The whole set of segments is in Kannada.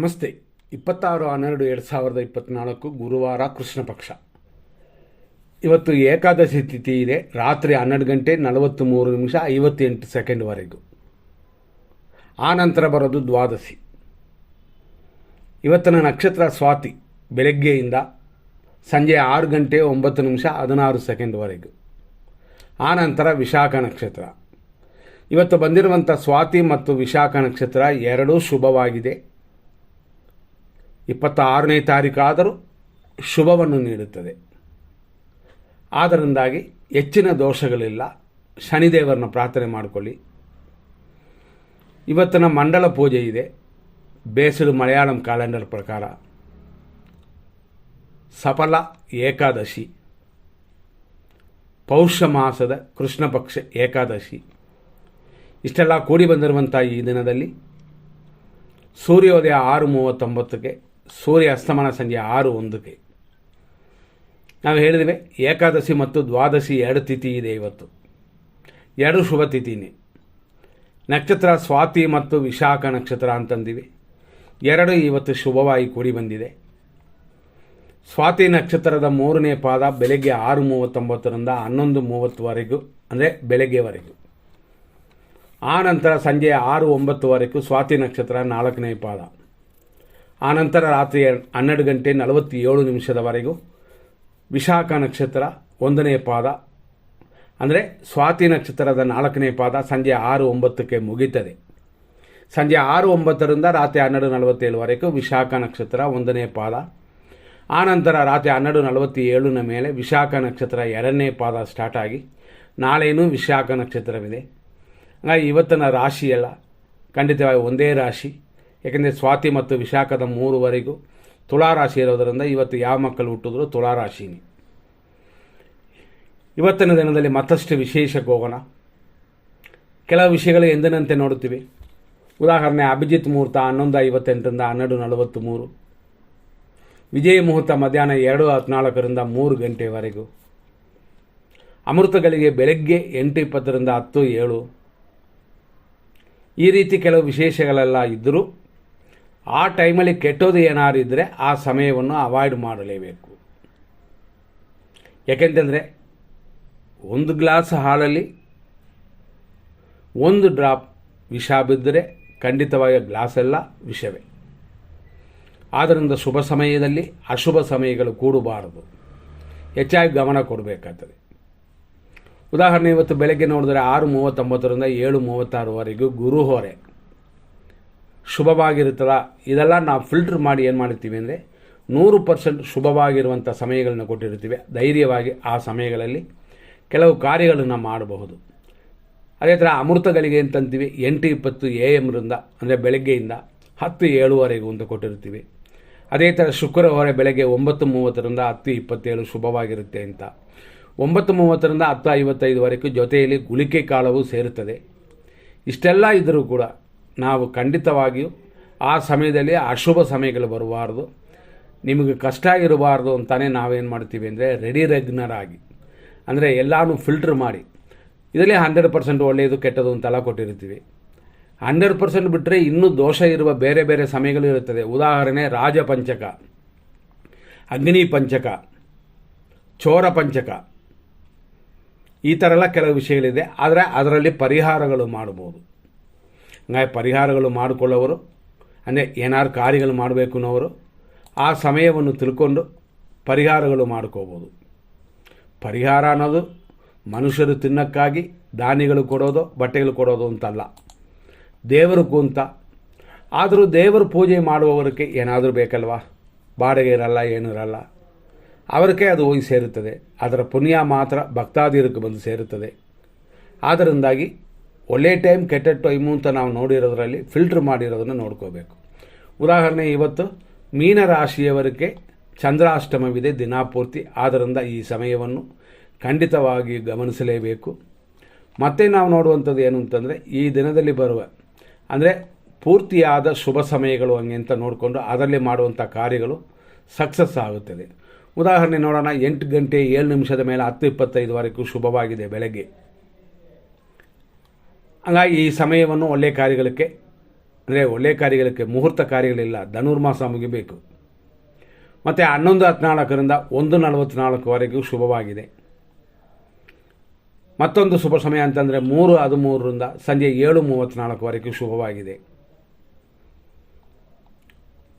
ನಮಸ್ತೆ. ಇಪ್ಪತ್ತಾರು ಹನ್ನೆರಡು ಎರಡು ಸಾವಿರದ ಇಪ್ಪತ್ನಾಲ್ಕು ಗುರುವಾರ ಕೃಷ್ಣ ಪಕ್ಷ. ಇವತ್ತು ಏಕಾದಶಿ ತಿಥಿ ಇದೆ. ರಾತ್ರಿ ಹನ್ನೆರಡು ಗಂಟೆ ನಲವತ್ತು ಮೂರು ನಿಮಿಷ ಐವತ್ತೆಂಟು ಸೆಕೆಂಡ್ವರೆಗೂ ಆ ನಂತರ ಬರೋದು ದ್ವಾದಶಿ. ಇವತ್ತಿನ ನಕ್ಷತ್ರ ಸ್ವಾತಿ ಬೆಳಗ್ಗೆಯಿಂದ ಸಂಜೆ ಆರು ಗಂಟೆ ಒಂಬತ್ತು ನಿಮಿಷ ಹದಿನಾರು ಸೆಕೆಂಡ್ವರೆಗೂ ಆ ನಂತರ ವಿಶಾಖ ನಕ್ಷತ್ರ. ಇವತ್ತು ಬಂದಿರುವಂಥ ಸ್ವಾತಿ ಮತ್ತು ವಿಶಾಖ ನಕ್ಷತ್ರ ಎರಡೂ ಶುಭವಾಗಿದೆ. ಇಪ್ಪತ್ತಾರನೇ ತಾರೀಕಾದರೂ ಶುಭವನ್ನು ನೀಡುತ್ತದೆ. ಆದ್ದರಿಂದಾಗಿ ಹೆಚ್ಚಿನ ದೋಷಗಳಿಲ್ಲ. ಶನಿದೇವರನ್ನ ಪ್ರಾರ್ಥನೆ ಮಾಡಿಕೊಳ್ಳಿ. ಇವತ್ತಿನ ಮಂಡಲ ಪೂಜೆ ಇದೆ. ಬೇಸಲು ಮಲಯಾಳಂ ಕ್ಯಾಲೆಂಡರ್ ಪ್ರಕಾರ ಸಫಲ ಏಕಾದಶಿ. ಪೌಷ್ಯ ಮಾಸದ ಕೃಷ್ಣ ಪಕ್ಷ ಏಕಾದಶಿ. ಇಷ್ಟೆಲ್ಲ ಕೂಡಿ ಬಂದಿರುವಂಥ ಈ ದಿನದಲ್ಲಿ ಸೂರ್ಯೋದಯ ಆರು ಮೂವತ್ತೊಂಬತ್ತಕ್ಕೆ ಸೂರ್ಯ ಅಸ್ತಮಾನ ಸಂಜೆ ಆರು ಒಂದಕ್ಕೆ. ನಾವು ಹೇಳಿದ್ವಿ ಏಕಾದಶಿ ಮತ್ತು ದ್ವಾದಶಿ ಎರಡು ತಿಥಿ ಇದೆ ಇವತ್ತು. ಎರಡು ಶುಭ ತಿಥಿನೇ ನಕ್ಷತ್ರ ಸ್ವಾತಿ ಮತ್ತು ವಿಶಾಖ ನಕ್ಷತ್ರ ಅಂತಂದಿವಿ. ಎರಡು ಇವತ್ತು ಶುಭವಾಗಿ ಕೂಡಿ ಬಂದಿದೆ. ಸ್ವಾತಿ ನಕ್ಷತ್ರದ ಮೂರನೇ ಪಾದ ಬೆಳಗ್ಗೆ ಆರು ಮೂವತ್ತೊಂಬತ್ತರಿಂದ ಹನ್ನೊಂದು ಮೂವತ್ತುವರೆಗೂ, ಅಂದರೆ ಬೆಳಗ್ಗೆವರೆಗೂ. ಆ ನಂತರ ಸಂಜೆ ಆರು ಒಂಬತ್ತುವರೆಗೂ ಸ್ವಾತಿ ನಕ್ಷತ್ರ ನಾಲ್ಕನೇ ಪಾದ. ಆನಂತರ ರಾತ್ರಿ ಹನ್ನೆರಡು ಗಂಟೆ ನಲವತ್ತೇಳು ನಿಮಿಷದವರೆಗೂ ವಿಶಾಖ ನಕ್ಷತ್ರ ಒಂದನೇ ಪಾದ, ಅಂದರೆ ಸ್ವಾತಿ ನಕ್ಷತ್ರದ ನಾಲ್ಕನೇ ಪಾದ ಸಂಜೆ ಆರು ಒಂಬತ್ತಕ್ಕೆ ಮುಗೀತದೆ. ಸಂಜೆ ಆರು ಒಂಬತ್ತರಿಂದ ರಾತ್ರಿ ಹನ್ನೆರಡು ನಲವತ್ತೇಳುವರೆಗೂ ವಿಶಾಖ ನಕ್ಷತ್ರ ಒಂದನೇ ಪಾದ. ಆನಂತರ ರಾತ್ರಿ ಹನ್ನೆರಡು ನಲವತ್ತೇಳನ ಮೇಲೆ ವಿಶಾಖ ನಕ್ಷತ್ರ ಎರಡನೇ ಪಾದ ಸ್ಟಾರ್ಟ್ ಆಗಿ ನಾಳೆಯೂ ವಿಶಾಖ ನಕ್ಷತ್ರವಿದೆ. ಹಾಗಾಗಿ ಇವತ್ತಿನ ರಾಶಿಯೆಲ್ಲ ಖಂಡಿತವಾಗಿ ಒಂದೇ ರಾಶಿ. ಯಾಕೆಂದರೆ ಸ್ವಾತಿ ಮತ್ತು ವಿಶಾಖದ ಮೂರುವರೆಗೂ ತುಳಾರಾಶಿ ಇರೋದರಿಂದ ಇವತ್ತು ಯಾವ ಮಕ್ಕಳು ಹುಟ್ಟಿದ್ರು ತುಳಾರಾಶಿನಿ ಇವತ್ತಿನ ದಿನದಲ್ಲಿ ಮತ್ತಷ್ಟು ವಿಶೇಷಕ್ಕೆ ಹೋಗೋಣ. ಕೆಲವು ವಿಷಯಗಳು ಎಂದಿನಂತೆ ನೋಡುತ್ತೀವಿ. ಉದಾಹರಣೆ, ಅಭಿಜಿತ್ ಮುಹೂರ್ತ ಹನ್ನೊಂದು ಐವತ್ತೆಂಟರಿಂದ ಹನ್ನೆರಡು ನಲವತ್ತು ಮೂರು ವಿಜಯ ಮುಹೂರ್ತ ಮಧ್ಯಾಹ್ನ ಎರಡು ಹದಿನಾಲ್ಕರಿಂದ ಮೂರು ಗಂಟೆವರೆಗೂ. ಅಮೃತಗಳಿಗೆ ಬೆಳಗ್ಗೆ ಎಂಟು ಇಪ್ಪತ್ತರಿಂದ ಹತ್ತು ಏಳು. ಈ ರೀತಿ ಕೆಲವು ವಿಶೇಷಗಳೆಲ್ಲ ಇದ್ದರೂ ಆ ಟೈಮಲ್ಲಿ ಕೆಟ್ಟೋದು ಏನಾದ್ರು ಇದ್ದರೆ ಆ ಸಮಯವನ್ನು ಅವಾಯ್ಡ್ ಮಾಡಲೇಬೇಕು. ಯಾಕೆಂತಂದರೆ, ಒಂದು ಗ್ಲಾಸ್ ಹಾಲಲ್ಲಿ ಒಂದು ಡ್ರಾಪ್ ವಿಷ ಬಿದ್ದರೆ ಖಂಡಿತವಾಗಿ ಗ್ಲಾಸೆಲ್ಲ ವಿಷವೇ. ಆದ್ದರಿಂದ ಶುಭ ಸಮಯದಲ್ಲಿ ಅಶುಭ ಸಮಯಗಳು ಕೂಡಬಾರದು. ಹೆಚ್ಚಾಗಿ ಗಮನ ಕೊಡಬೇಕಾಗ್ತದೆ. ಉದಾಹರಣೆ, ಇವತ್ತು ಬೆಳಗ್ಗೆ ನೋಡಿದ್ರೆ ಆರು ಮೂವತ್ತೊಂಬತ್ತರಿಂದ ಏಳು ಮೂವತ್ತಾರವರೆಗೂ ಗುರು ಹೊರೆ ಶುಭವಾಗಿರುತ್ತದ? ಇದೆಲ್ಲ ನಾವು ಫಿಲ್ಟರ್ ಮಾಡಿ ಏನು ಮಾಡಿರ್ತೀವಿ ಅಂದರೆ ನೂರು ಪರ್ಸೆಂಟ್ ಶುಭವಾಗಿರುವಂಥ ಸಮಯಗಳನ್ನು ಕೊಟ್ಟಿರ್ತೀವಿ ಧೈರ್ಯವಾಗಿ ಆ ಸಮಯಗಳಲ್ಲಿ ಕೆಲವು ಕಾರ್ಯಗಳನ್ನು ಮಾಡಬಹುದು. ಅದೇ ಥರ ಅಮೃತಗಳಿಗೆ ಅಂತಂತೀವಿ ಎಂಟು ಇಪ್ಪತ್ತು ಎ ಎಮ್ರಿಂದ ಅಂದರೆ ಬೆಳಗ್ಗೆಯಿಂದ ಹತ್ತು ಏಳುವರೆಗೂ ಅಂತ ಕೊಟ್ಟಿರ್ತೀವಿ ಅದೇ ಥರ ಶುಕ್ರವಾರ ಬೆಳಗ್ಗೆ ಒಂಬತ್ತು ಮೂವತ್ತರಿಂದ ಹತ್ತು ಇಪ್ಪತ್ತೇಳು ಶುಭವಾಗಿರುತ್ತೆ ಅಂತ. ಒಂಬತ್ತು ಮೂವತ್ತರಿಂದ ಹತ್ತು ಐವತ್ತೈದುವರೆಗೂ ಜೊತೆಯಲ್ಲಿ ಗುಳಿಕೆ ಕಾಲವು ಸೇರುತ್ತದೆ. ಇಷ್ಟೆಲ್ಲ ಇದ್ದರೂ ಕೂಡ ನಾವು ಖಂಡಿತವಾಗಿಯೂ ಆ ಸಮಯದಲ್ಲಿ ಅಶುಭ ಸಮಯಗಳು ಬರಬಾರ್ದು. ನಿಮಗೆ ಕಷ್ಟ ಇರಬಾರ್ದು ಅಂತಲೇ ನಾವೇನು ಮಾಡ್ತೀವಿ ಅಂದರೆ ರೆಡಿ ರೆಗ್ನರಾಗಿ ಅಂದರೆ ಎಲ್ಲನೂ ಫಿಲ್ಟ್ರ್ ಮಾಡಿ. ಇದರಲ್ಲಿ ಹಂಡ್ರೆಡ್ ಪರ್ಸೆಂಟ್ ಒಳ್ಳೆಯದು ಕೆಟ್ಟದು ಅಂತೆಲ್ಲ ಕೊಟ್ಟಿರ್ತೀವಿ. ಹಂಡ್ರೆಡ್ ಪರ್ಸೆಂಟ್ ಬಿಟ್ಟರೆ ಇನ್ನೂ ದೋಷ ಇರುವ ಬೇರೆ ಬೇರೆ ಸಮಯಗಳು ಇರುತ್ತದೆ. ಉದಾಹರಣೆ, ರಾಜಪಂಚಕ, ಅಗ್ನಿ ಪಂಚಕ, ಚೋರ ಪಂಚಕ. ಈ ಥರ ಎಲ್ಲ ಕೆಲವು ವಿಷಯಗಳಿದೆ. ಆದರೆ ಅದರಲ್ಲಿ ಪರಿಹಾರಗಳು ಮಾಡ್ಬೋದು. ಹಂಗಾಗಿ ಪರಿಹಾರಗಳು ಮಾಡಿಕೊಳ್ಳೋರು ಅಂದರೆ ಏನಾದ್ರು ಕಾರ್ಯಗಳು ಮಾಡಬೇಕು ಅನ್ನೋರು ಆ ಸಮಯವನ್ನು ತಿಳ್ಕೊಂಡು ಪರಿಹಾರಗಳು ಮಾಡ್ಕೋಬೋದು. ಪರಿಹಾರ ಅನ್ನೋದು ಮನುಷ್ಯರು ತಿನ್ನಕ್ಕಾಗಿ ದಾನಿಗಳು ಕೊಡೋದು, ಬಟ್ಟೆಗಳು ಕೊಡೋದು ಅಂತಲ್ಲ. ದೇವರು ಕುಂತ, ಆದರೂ ದೇವರು ಪೂಜೆ ಮಾಡುವವರಿಗೆ ಏನಾದರೂ ಬೇಕಲ್ವಾ? ಬಾಡಿಗೆ ಇರಲ್ಲ, ಏನೂ ಇರಲ್ಲ. ಅವರಿಗೆ ಅದು ಹೋಗಿ ಸೇರುತ್ತದೆ. ಅದರ ಪುಣ್ಯ ಮಾತ್ರ ಭಕ್ತಾದಿರಕ್ಕೆ ಬಂದು ಸೇರುತ್ತದೆ. ಆದ್ದರಿಂದಾಗಿ ಒಳ್ಳೆ ಟೈಮ್, ಕೆಟ್ಟ ಟೈಮು ಅಂತ ನಾವು ನೋಡಿರೋದ್ರಲ್ಲಿ ಫಿಲ್ಟ್ರ್ ಮಾಡಿರೋದನ್ನು ನೋಡ್ಕೋಬೇಕು. ಉದಾಹರಣೆ ಇವತ್ತು ಮೀನ ರಾಶಿಯವರಿಗೆ ಚಂದ್ರಾಷ್ಟಮವಿದೆ ದಿನಾಪೂರ್ತಿ. ಆದ್ದರಿಂದ ಈ ಸಮಯವನ್ನು ಖಂಡಿತವಾಗಿ ಗಮನಿಸಲೇಬೇಕು. ಮತ್ತೆ ನಾವು ನೋಡುವಂಥದ್ದು ಏನು ಅಂತಂದರೆ, ಈ ದಿನದಲ್ಲಿ ಬರುವ, ಅಂದರೆ ಪೂರ್ತಿಯಾದ ಶುಭ ಸಮಯಗಳು ಹಂಗೆ ಅಂತ ನೋಡಿಕೊಂಡು ಅದರಲ್ಲಿ ಮಾಡುವಂಥ ಕಾರ್ಯಗಳು ಸಕ್ಸಸ್ ಆಗುತ್ತದೆ. ಉದಾಹರಣೆ ನೋಡೋಣ, ಎಂಟು ಗಂಟೆ ಏಳು ನಿಮಿಷದ ಮೇಲೆ ಹತ್ತು ಇಪ್ಪತ್ತೈದುವರೆಗೂ ಶುಭವಾಗಿದೆ ಬೆಳಗ್ಗೆ. ಹಂಗಾಗಿ ಈ ಸಮಯವನ್ನು ಒಳ್ಳೆಯ ಕಾರ್ಯಗಳಿಗೆ, ಅಂದರೆ ಒಳ್ಳೆಯ ಕಾರ್ಯಗಳಿಗೆ ಮುಹೂರ್ತ ಕಾರ್ಯಗಳಿಲ್ಲ, ಧನುರ್ಮಾಸ ಮುಗಿಬೇಕು. ಮತ್ತು ಹನ್ನೊಂದು ಹದಿನಾಲ್ಕರಿಂದ ಒಂದು ನಲವತ್ತ್ನಾಲ್ಕುವರೆಗೂ ಶುಭವಾಗಿದೆ. ಮತ್ತೊಂದು ಶುಭ ಸಮಯ ಅಂತಂದರೆ ಮೂರು ಹದಿಮೂರರಿಂದ ಸಂಜೆ ಏಳು ಮೂವತ್ತ್ನಾಲ್ಕುವರೆಗೂ ಶುಭವಾಗಿದೆ.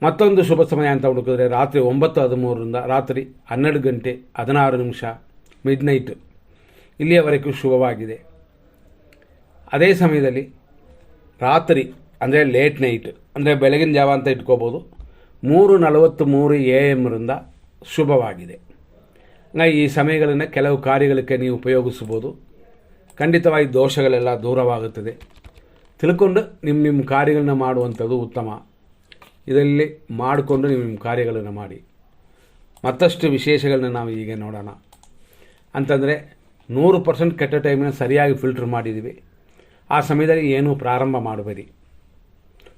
ಮತ್ತೊಂದು ಶುಭ ಸಮಯ ಅಂತ ಹುಡುಕಿದ್ರೆ ರಾತ್ರಿ ಒಂಬತ್ತು ಹದಿಮೂರರಿಂದ ರಾತ್ರಿ ಹನ್ನೆರಡು ಗಂಟೆ ಹದಿನಾರು ನಿಮಿಷ ಮಿಡ್ ನೈಟ್ ಇಲ್ಲಿಯವರೆಗೂ ಶುಭವಾಗಿದೆ. ಅದೇ ಸಮಯದಲ್ಲಿ ರಾತ್ರಿ, ಅಂದರೆ ಲೇಟ್ ನೈಟ್ ಅಂದರೆ ಬೆಳಗಿನ ಜಾವ ಅಂತ ಇಟ್ಕೋಬೋದು, ಮೂರು ನಲವತ್ತು ಮೂರು ಎ ಎಮ್ರಿಂದ ಶುಭವಾಗಿದೆ. ಈ ಸಮಯಗಳನ್ನು ಕೆಲವು ಕಾರ್ಯಗಳಿಗೆ ನೀವು ಉಪಯೋಗಿಸ್ಬೋದು ಖಂಡಿತವಾಗಿ ದೋಷಗಳೆಲ್ಲ ದೂರವಾಗುತ್ತದೆ. ತಿಳ್ಕೊಂಡು ನಿಮ್ಮ ನಿಮ್ಮ ಕಾರ್ಯಗಳನ್ನ ಮಾಡುವಂಥದ್ದು ಉತ್ತಮ. ಇದರಲ್ಲಿ ಮಾಡಿಕೊಂಡು ನಿಮ್ಮ ನಿಮ್ಮ ಕಾರ್ಯಗಳನ್ನು ಮಾಡಿ. ಮತ್ತಷ್ಟು ವಿಶೇಷಗಳನ್ನ ನಾವು ಈಗ ನೋಡೋಣ. ಅಂತಂದರೆ ನೂರು ಪರ್ಸೆಂಟ್ ಕೆಟ್ಟ ಟೈಮಿನ ಸರಿಯಾಗಿ ಫಿಲ್ಟ್ರ್ ಮಾಡಿದ್ದೀವಿ. ಆ ಸಮಯದಲ್ಲಿ ಏನೂ ಪ್ರಾರಂಭ ಮಾಡಬೇಡಿ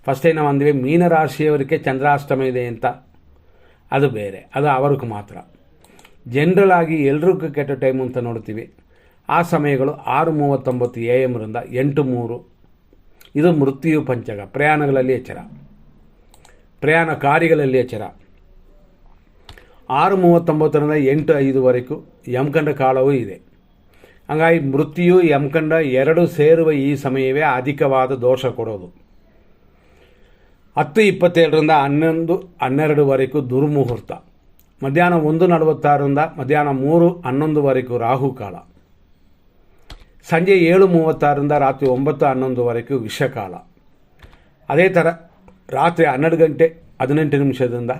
ಫಸ್ಟೇ ನಾವು ಅಂದ್ವಿ, ಮೀನರಾಶಿಯವರಿಗೆ ಚಂದ್ರಾಷ್ಟಮ ಇದೆ ಅಂತ. ಅದು ಬೇರೆ, ಅದು ಅವರಿಗೂ ಮಾತ್ರ. ಜನರಲ್ ಆಗಿ ಎಲ್ರಿಗೂ ಕೆಟ್ಟ ಟೈಮ್ ಅಂತ ನೋಡ್ತೀವಿ. ಆ ಸಮಯಗಳು ಆರು ಮೂವತ್ತೊಂಬತ್ತು ಎ ಎಮ್ರಿಂದ ಎಂಟು ಮೂರು. ಇದು ಮೃತ್ಯು ಪಂಚಕ, ಪ್ರಯಾಣಗಳಲ್ಲಿ ಎಚ್ಚರ. ಪ್ರಯಾಣ ಕಾರ್ಯಗಳಲ್ಲಿ ಎಚ್ಚರ. ಆರು ಮೂವತ್ತೊಂಬತ್ತರಿಂದ ಎಂಟು ಐದುವರೆಗೂ ಯಮಕಂಡ ಕಾಲವೂ ಇದೆ. ಹಂಗಾಗಿ ಮೃತ್ಯು ಯಮಕಂಡ ಎರಡು ಸೇರುವ ಈ ಸಮಯವೇ ಅಧಿಕವಾದ ದೋಷ ಕೊಡೋದು. ಹತ್ತು ಇಪ್ಪತ್ತೇಳರಿಂದ ಹನ್ನೊಂದು, ಹನ್ನೆರಡುವರೆಗೂ ದುರ್ಮುಹೂರ್ತ. ಮಧ್ಯಾಹ್ನ ಒಂದು ನಲವತ್ತಾರರಿಂದ ಮಧ್ಯಾಹ್ನ ಮೂರು, ಹನ್ನೊಂದುವರೆಗೂ ರಾಹುಕಾಲ. ಸಂಜೆ ಏಳು ಮೂವತ್ತಾರರಿಂದ ರಾತ್ರಿ ಒಂಬತ್ತು, ಹನ್ನೊಂದುವರೆಗೂ ವಿಷಕಾಲ. ಅದೇ ಥರ ರಾತ್ರಿ ಹನ್ನೆರಡು ಗಂಟೆ ಹದಿನೆಂಟು ನಿಮಿಷದಿಂದ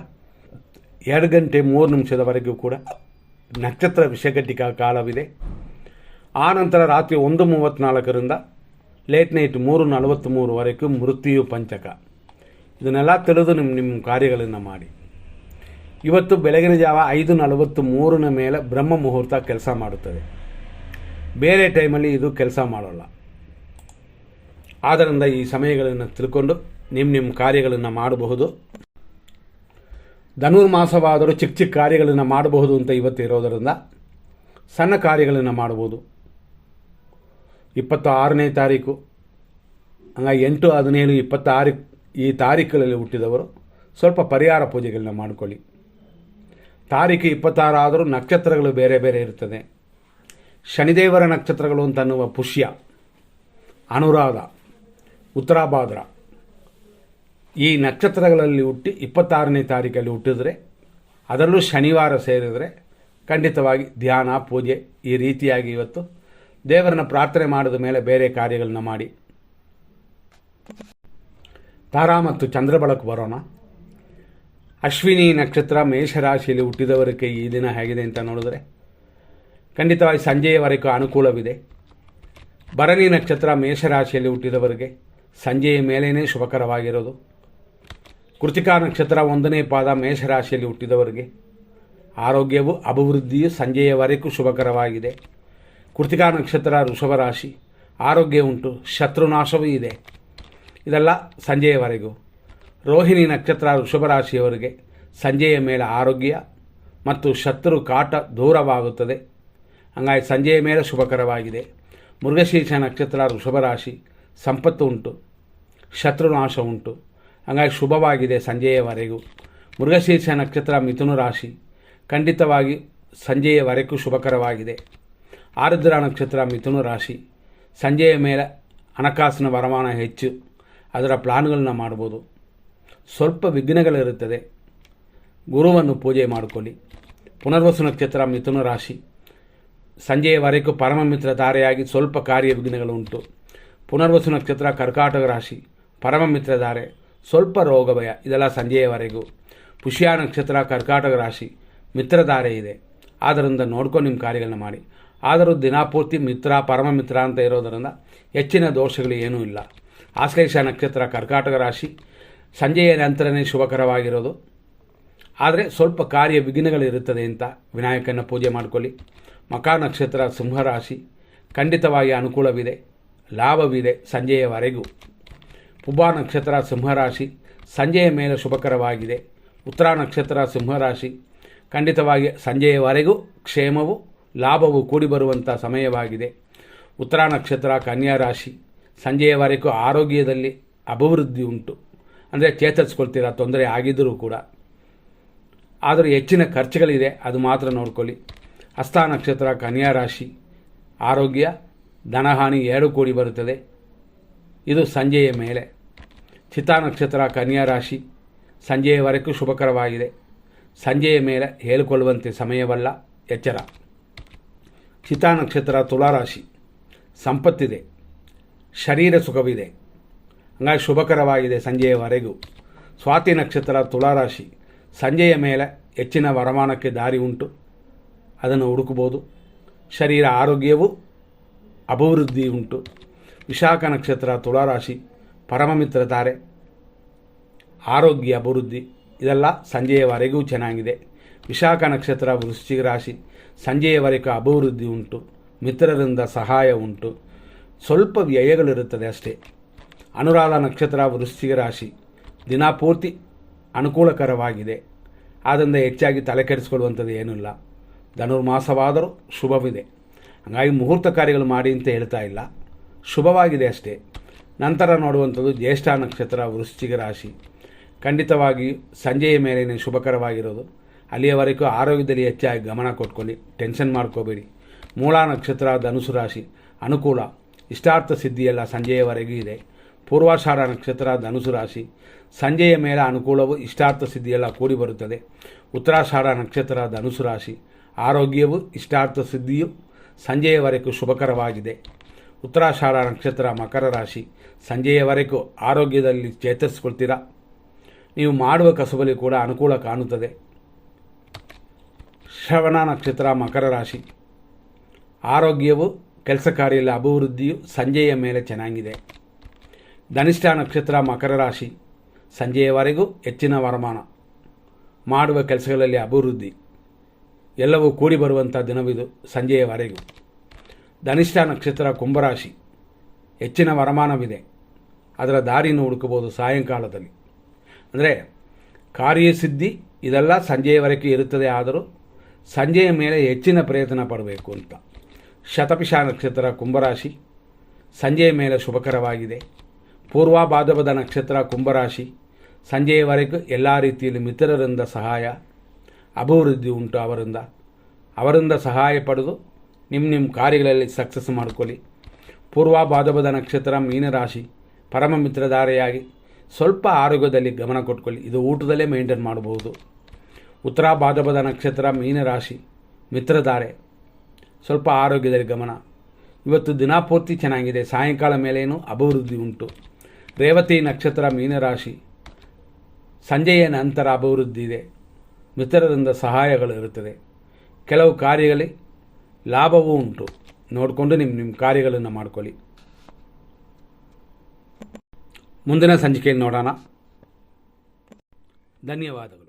ಎರಡು ಗಂಟೆ ಮೂರು ನಿಮಿಷದವರೆಗೂ ಕೂಡ ನಕ್ಷತ್ರ ವಿಷಘಟಿಕ ಕಾಲವಿದೆ. ಆ ನಂತರ ರಾತ್ರಿ ಒಂದು ಮೂವತ್ತ್ನಾಲ್ಕರಿಂದ ಲೇಟ್ ನೈಟ್ ಮೂರು ನಲವತ್ತ್ಮೂರುವರೆಗೂ ಮೃತ್ಯು ಪಂಚಕ. ಇದನ್ನೆಲ್ಲ ತಿಳಿದು ನಿಮ್ಮ ನಿಮ್ಮ ಕಾರ್ಯಗಳನ್ನು ಮಾಡಿ. ಇವತ್ತು ಬೆಳಗಿನ ಜಾವ ಐದು ನಲವತ್ತು ಮೂರನ ಮೇಲೆ ಬ್ರಹ್ಮ ಮುಹೂರ್ತ ಕೆಲಸ ಮಾಡುತ್ತದೆ. ಬೇರೆ ಟೈಮಲ್ಲಿ ಇದು ಕೆಲಸ ಮಾಡೋಲ್ಲ. ಆದ್ದರಿಂದ ಈ ಸಮಯಗಳನ್ನು ತಿಳ್ಕೊಂಡು ನಿಮ್ಮ ನಿಮ್ಮ ಕಾರ್ಯಗಳನ್ನು ಮಾಡಬಹುದು. ಧನುರ್ಮಾಸವಾದರೂ ಚಿಕ್ಕ ಚಿಕ್ಕ ಕಾರ್ಯಗಳನ್ನು ಮಾಡಬಹುದು ಅಂತ ಇವತ್ತು ಇರೋದರಿಂದ ಸಣ್ಣ ಕಾರ್ಯಗಳನ್ನು ಮಾಡ್ಬೋದು ಇಪ್ಪತ್ತ ಆರನೇ ತಾರೀಕು. ಹಂಗಾಗಿ ಎಂಟು, ಹದಿನೇಳು ಇಪ್ಪತ್ತಾರು ಈ ತಾರೀಕುಗಳಲ್ಲಿ ಹುಟ್ಟಿದವರು ಸ್ವಲ್ಪ ಪರಿಹಾರ ಪೂಜೆಗಳನ್ನ ಮಾಡಿಕೊಳ್ಳಿ. ತಾರೀಕು ಇಪ್ಪತ್ತಾರು ಆದರೂ ನಕ್ಷತ್ರಗಳು ಬೇರೆ ಬೇರೆ ಇರ್ತದೆ. ಶನಿದೇವರ ನಕ್ಷತ್ರಗಳು ಅಂತ ಅನ್ನುವ ಪುಷ್ಯ, ಅನುರಾಧ, ಉತ್ತರಾಭಾದ್ರ. ಈ ನಕ್ಷತ್ರಗಳಲ್ಲಿ ಹುಟ್ಟಿ ಇಪ್ಪತ್ತಾರನೇ ತಾರೀಕಲ್ಲಿ ಹುಟ್ಟಿದ್ರೆ, ಅದರಲ್ಲೂ ಶನಿವಾರ ಸೇರಿದರೆ ಖಂಡಿತವಾಗಿ ಧ್ಯಾನ, ಪೂಜೆ ಈ ರೀತಿಯಾಗಿ ಇವತ್ತು ದೇವರನ್ನ ಪ್ರಾರ್ಥನೆ ಮಾಡಿದ ಮೇಲೆ ಬೇರೆ ಕಾರ್ಯಗಳನ್ನ ಮಾಡಿ. ತಾರಾ ಮತ್ತು ಚಂದ್ರ ಬಳಕು ಬರೋಣ. ಅಶ್ವಿನಿ ನಕ್ಷತ್ರ ಮೇಷರಾಶಿಯಲ್ಲಿ ಹುಟ್ಟಿದವರಿಗೆ ಈ ದಿನ ಹೇಗಿದೆ ಅಂತ ನೋಡಿದ್ರೆ, ಖಂಡಿತವಾಗಿ ಸಂಜೆಯವರೆಗೂ ಅನುಕೂಲವಿದೆ. ಭರಣಿ ನಕ್ಷತ್ರ ಮೇಷರಾಶಿಯಲ್ಲಿ ಹುಟ್ಟಿದವರಿಗೆ ಸಂಜೆಯ ಮೇಲೇ ಶುಭಕರವಾಗಿರೋದು. ಕೃತಿಕಾ ನಕ್ಷತ್ರ ಒಂದನೇ ಪಾದ ಮೇಷರಾಶಿಯಲ್ಲಿ ಹುಟ್ಟಿದವರಿಗೆ ಆರೋಗ್ಯವು, ಅಭಿವೃದ್ಧಿಯು ಸಂಜೆಯವರೆಗೂ ಶುಭಕರವಾಗಿದೆ. ಕೃತಿಕಾ ನಕ್ಷತ್ರ ವೃಷಭ ರಾಶಿ. ಆರೋಗ್ಯ ಉಂಟು, ಶತ್ರುನಾಶವೂ ಇದೆ. ಇದೆಲ್ಲ ಸಂಜೆಯವರೆಗೂ. ರೋಹಿಣಿ ನಕ್ಷತ್ರ ವೃಷಭ ರಾಶಿಯವರಿಗೆ ಸಂಜೆಯ ಮೇಲೆ ಆರೋಗ್ಯ ಮತ್ತು ಶತ್ರು ಕಾಟ ದೂರವಾಗುತ್ತದೆ. ಹಂಗಾಗಿ ಸಂಜೆಯ ಮೇಲೆ ಶುಭಕರವಾಗಿದೆ. ಮೃಗಶೀರ್ಷ ನಕ್ಷತ್ರ ವೃಷಭ ರಾಶಿ ಸಂಪತ್ತು ಉಂಟು, ಶತ್ರುನಾಶ ಉಂಟು. ಹಂಗಾಗಿ ಶುಭವಾಗಿದೆ ಸಂಜೆಯವರೆಗೂ. ಮೃಗಶೀರ್ಷ ನಕ್ಷತ್ರ, ಮಿಥುನ ರಾಶಿ ಖಂಡಿತವಾಗಿ ಸಂಜೆಯವರೆಗೂ ಶುಭಕರವಾಗಿದೆ. ಆರುದ್ರ ನಕ್ಷತ್ರ ಮಿಥುನ ರಾಶಿ. ಸಂಜೆಯ ಮೇಲೆ ಹಣಕಾಸಿನ ವರಮಾನ ಹೆಚ್ಚು. ಅದರ ಪ್ಲಾನ್ಗಳನ್ನ ಮಾಡ್ಬೋದು. ಸ್ವಲ್ಪ ವಿಘ್ನಗಳಿರುತ್ತದೆ. ಗುರುವನ್ನು ಪೂಜೆ ಮಾಡಿಕೊಳ್ಳಿ. ಪುನರ್ವಸು ನಕ್ಷತ್ರ ಮಿಥುನ ರಾಶಿ. ಸಂಜೆಯವರೆಗೂ ಪರಮ ಮಿತ್ರ ಧಾರೆಯಾಗಿ ಸ್ವಲ್ಪ ಕಾರ್ಯ ವಿಘ್ನಗಳು ಪುನರ್ವಸು ನಕ್ಷತ್ರ ಕರ್ಕಾಟಕ ರಾಶಿ. ಪರಮ ಮಿತ್ರ ಧಾರೆ, ಸ್ವಲ್ಪ ರೋಗ ಭಯ ಇದೆಲ್ಲ ಸಂಜೆಯವರೆಗೂ. ಪುಷ್ಯ ನಕ್ಷತ್ರ ಕರ್ಕಾಟಕ ರಾಶಿ. ಮಿತ್ರಧಾರೆ ಇದೆ. ಆದ್ದರಿಂದ ನೋಡ್ಕೊಂಡು ನಿಮ್ಮ ಕಾರ್ಯಗಳನ್ನ ಮಾಡಿ. ಆದರೂ ದಿನಾಪೂರ್ತಿ ಮಿತ್ರ, ಪರಮ ಮಿತ್ರ ಅಂತ ಇರೋದರಿಂದ ಹೆಚ್ಚಿನ ದೋಷಗಳು ಏನೂ ಇಲ್ಲ. ಆಶ್ಲೇಷ ನಕ್ಷತ್ರ, ಕರ್ಕಾಟಕ ರಾಶಿ, ಸಂಜೆಯ ನಂತರನೇ ಶುಭಕರವಾಗಿರೋದು. ಆದರೆ ಸ್ವಲ್ಪ ಕಾರ್ಯ ವಿಘ್ನಗಳಿರುತ್ತದೆ ಅಂತ ವಿನಾಯಕನ ಪೂಜೆ ಮಾಡಿಕೊಳ್ಳಿ. ಮಕಾ ನಕ್ಷತ್ರ ಸಿಂಹರಾಶಿ ಖಂಡಿತವಾಗಿ ಅನುಕೂಲವಿದೆ. ಲಾಭವಿದೆ ಸಂಜೆಯವರೆಗೂ. ಪುಬ್ಬ ನಕ್ಷತ್ರ ಸಿಂಹರಾಶಿ ಸಂಜೆಯ ಮೇಲೆ ಶುಭಕರವಾಗಿದೆ. ಉತ್ತರ ನಕ್ಷತ್ರ ಸಿಂಹರಾಶಿ ಖಂಡಿತವಾಗಿ ಸಂಜೆಯವರೆಗೂ ಕ್ಷೇಮವು ಲಾಭವು ಕೂಡಿ ಬರುವಂಥ ಸಮಯವಾಗಿದೆ. ಉತ್ತರ ನಕ್ಷತ್ರ, ಕನ್ಯಾ ರಾಶಿ, ಸಂಜೆಯವರೆಗೂ ಆರೋಗ್ಯದಲ್ಲಿ ಅಭಿವೃದ್ಧಿ ಉಂಟು. ಅಂದರೆ ಚೇತರಿಸ್ಕೊಳ್ತೀರಾ, ತೊಂದರೆ ಆಗಿದ್ದರೂ ಕೂಡ. ಆದರೂ ಹೆಚ್ಚಿನ ಖರ್ಚುಗಳಿದೆ, ಅದು ಮಾತ್ರ ನೋಡ್ಕೊಳ್ಳಿ. ಹಸ್ತ ನಕ್ಷತ್ರ, ಕನ್ಯಾ ರಾಶಿ, ಆರೋಗ್ಯ, ಧನಹಾನಿ ಎರಡು ಕೋಡಿ ಬರುತ್ತದೆ. ಇದು ಸಂಜೆಯ ಮೇಲೆ. ಚಿತಾ ನಕ್ಷತ್ರ, ಕನ್ಯಾ ರಾಶಿ, ಸಂಜೆಯವರೆಗೂ ಶುಭಕರವಾಗಿದೆ. ಸಂಜೆಯ ಮೇಲೆ ಹೇಳಿಕೊಳ್ಳುವಂತೆ ಸಮಯವಲ್ಲ, ಎಚ್ಚರ. ಚಿತಾ ನಕ್ಷತ್ರ ತುಲಾರಾಶಿ. ಸಂಪತ್ತಿದೆ. ಶರೀರ ಸುಖವಿದೆ. ಹಂಗಾಗಿ ಶುಭಕರವಾಗಿದೆ ಸಂಜೆಯವರೆಗೂ. ಸ್ವಾತಿ ನಕ್ಷತ್ರ ತುಲಾರಾಶಿ. ಸಂಜೆಯ ಮೇಲೆ ಹೆಚ್ಚಿನ ವರಮಾನಕ್ಕೆ ದಾರಿ ಉಂಟು. ಅದನ್ನು ಹುಡುಕಬಹುದು. ಶರೀರ ಆರೋಗ್ಯವೂ ಅಭಿವೃದ್ಧಿ ಉಂಟು. ವಿಶಾಖ ನಕ್ಷತ್ರ ತುಲಾರಾಶಿ. ಪರಮಮಿತ್ರ ತಾರೆ ಆರೋಗ್ಯ, ಅಭಿವೃದ್ಧಿ, ಇದೆಲ್ಲ ಸಂಜೆಯವರೆಗೂ ಚೆನ್ನಾಗಿದೆ. ವಿಶಾಖ ನಕ್ಷತ್ರ, ವೃಶ್ಚಿಕ ರಾಶಿ, ಸಂಜೆಯವರೆಗೂ ಅಭಿವೃದ್ಧಿ ಉಂಟು, ಮಿತ್ರರಿಂದ ಸಹಾಯ ಉಂಟು, ಸ್ವಲ್ಪ ವ್ಯಯಗಳಿರುತ್ತದೆ ಅಷ್ಟೇ. ಅನುರಾಧ ನಕ್ಷತ್ರ, ವೃಶ್ಚಿಕ ರಾಶಿ ದಿನಪೂರ್ತಿ ಅನುಕೂಲಕರವಾಗಿದೆ. ಆದ್ದರಿಂದ ಹೆಚ್ಚಾಗಿ ತಲೆ ಕೆಡಿಸ್ಕೊಳ್ಳುವಂಥದ್ದು ಏನಿಲ್ಲ. ಧನುರ್ಮಾಸವಾದರೂ ಶುಭವಿದೆ. ಹಾಗಾಗಿ ಮುಹೂರ್ತ ಕಾರ್ಯಗಳು ಮಾಡಿ ಅಂತ ಹೇಳ್ತಾ ಇಲ್ಲ. ಶುಭವಾಗಿದೆ ಅಷ್ಟೇ. ನಂತರ ನೋಡುವಂಥದ್ದು ಜ್ಯೇಷ್ಠ ನಕ್ಷತ್ರ, ವೃಶ್ಚಿಕ ರಾಶಿ. ಖಂಡಿತವಾಗಿ ಸಂಜೆಯ ಮೇಲೇ ಶುಭಕರವಾಗಿರೋದು. ಅಲ್ಲಿಯವರೆಗೂ ಆರೋಗ್ಯದಲ್ಲಿ ಹೆಚ್ಚಾಗಿ ಗಮನ ಕೊಟ್ಕೊಳ್ಳಿ ಟೆನ್ಷನ್ ಮಾಡ್ಕೋಬೇಡಿ. ಮೂಲ ನಕ್ಷತ್ರ ಧನುಸು ರಾಶಿ, ಅನುಕೂಲ, ಇಷ್ಟಾರ್ಥ ಸಿದ್ಧಿಯೆಲ್ಲ ಸಂಜೆಯವರೆಗೂ ಇದೆ. ಪೂರ್ವಾಷಾಢ ನಕ್ಷತ್ರ ಧನುಸು ರಾಶಿ, ಸಂಜೆಯ ಮೇಲೆ ಅನುಕೂಲವು ಇಷ್ಟಾರ್ಥ ಸಿದ್ಧಿಯೆಲ್ಲ ಕೂಡಿ ಬರುತ್ತದೆ. ಉತ್ತರಾಷಾಢ ನಕ್ಷತ್ರ ಧನುಸು ರಾಶಿ, ಆರೋಗ್ಯವು ಇಷ್ಟಾರ್ಥ ಸಿದ್ಧಿಯು ಸಂಜೆಯವರೆಗೂ ಶುಭಕರವಾಗಿದೆ. ಉತ್ತರಾಷಾಢ ನಕ್ಷತ್ರ ಮಕರ ರಾಶಿ, ಸಂಜೆಯವರೆಗೂ ಆರೋಗ್ಯದಲ್ಲಿ ಚೇತರಿಸ್ಕೊಳ್ತೀರಾ? ನೀವು ಮಾಡುವ ಕಸುಬಲ್ಲಿ ಕೂಡ ಅನುಕೂಲ ಕಾಣುತ್ತದೆ. ಶ್ರವಣ ನಕ್ಷತ್ರ, ಮಕರ ರಾಶಿ. ಆರೋಗ್ಯವು, ಕೆಲಸ ಕಾರ್ಯದಲ್ಲಿ ಅಭಿವೃದ್ಧಿಯು ಸಂಜೆಯ ಮೇಲೆ ಚೆನ್ನಾಗಿದೆ. ಧನಿಷ್ಠ ನಕ್ಷತ್ರ, ಮಕರ ರಾಶಿ. ಸಂಜೆಯವರೆಗೂ ಹೆಚ್ಚಿನ ವರಮಾನ. ಮಾಡುವ ಕೆಲಸಗಳಲ್ಲಿ ಅಭಿವೃದ್ಧಿ. ಎಲ್ಲವೂ ಕೂಡಿ ಬರುವಂಥ ದಿನವಿದು ಸಂಜೆಯವರೆಗೂ. ಧನಿಷ್ಠ ನಕ್ಷತ್ರ ಕುಂಭರಾಶಿ ಹೆಚ್ಚಿನ ವರಮಾನವಿದೆ. ಅದರ ದಾರಿಯನ್ನು ಹುಡುಕಬಹುದು ಸಾಯಂಕಾಲದಲ್ಲಿ. ಅಂದರೆ ಕಾರ್ಯಸಿದ್ಧಿ ಇದೆಲ್ಲ ಸಂಜೆಯವರೆಗೆ ಇರುತ್ತದೆ ಆದರೂ ಸಂಜೆಯ ಮೇಲೆ ಹೆಚ್ಚಿನ ಪ್ರಯತ್ನ ಪಡಬೇಕು ಅಂತ. ಶತಪಿಷ ನಕ್ಷತ್ರ ಕುಂಭರಾಶಿ. ಸಂಜೆಯ ಮೇಲೆ ಶುಭಕರವಾಗಿದೆ. ಪೂರ್ವಾಭಾದವದ ನಕ್ಷತ್ರ ಕುಂಭರಾಶಿ. ಸಂಜೆಯವರೆಗೂ ಎಲ್ಲ ರೀತಿಯಲ್ಲಿ ಮಿತ್ರರಿಂದ ಸಹಾಯ, ಅಭಿವೃದ್ಧಿ ಉಂಟು ಅವರಿಂದ. ಅವರಿಂದ ಸಹಾಯ ಪಡೆದು ನಿಮ್ಮ ನಿಮ್ಮ ಕಾರ್ಯಗಳಲ್ಲಿ ಸಕ್ಸಸ್ ಮಾಡ್ಕೊಳ್ಳಿ. ಪೂರ್ವಾಭಾದವದ ನಕ್ಷತ್ರ ಮೀನರಾಶಿ. ಪರಮ ಮಿತ್ರಧಾರೆಯಾಗಿ ಸ್ವಲ್ಪ ಆರೋಗ್ಯದಲ್ಲಿ ಗಮನ ಕೊಟ್ಕೊಳ್ಳಿ. ಇದು ಊಟದಲ್ಲೇ ಮೇಂಟೈನ್ ಮಾಡಬಹುದು. ಉತ್ತರ ಭಾದಪದ ನಕ್ಷತ್ರ ಮೀನರಾಶಿ ಮಿತ್ರಧಾರೆ. ಸ್ವಲ್ಪ ಆರೋಗ್ಯದಲ್ಲಿ ಗಮನ. ಇವತ್ತು ದಿನಾಪೂರ್ತಿ ಚೆನ್ನಾಗಿದೆ. ಸಾಯಂಕಾಲ ಮೇಲೇನು ಅಭಿವೃದ್ಧಿ ಉಂಟು. ರೇವತಿ ನಕ್ಷತ್ರ ಮೀನರಾಶಿ ಸಂಜೆಯ ನಂತರ ಅಭಿವೃದ್ಧಿ ಇದೆ. ಮಿತ್ರರಿಂದ ಸಹಾಯಗಳು ಇರುತ್ತದೆ. ಕೆಲವು ಕಾರ್ಯಗಳಲ್ಲಿ ಲಾಭವೂ ಉಂಟು. ನೋಡಿಕೊಂಡು ನಿಮ್ಮ ನಿಮ್ಮ ಕಾರ್ಯಗಳನ್ನು ಮಾಡ್ಕೊಳ್ಳಿ. ಮುಂದಿನ ಸಂಚಿಕೆಯನ್ನು ನೋಡೋಣ. ಧನ್ಯವಾದಗಳು.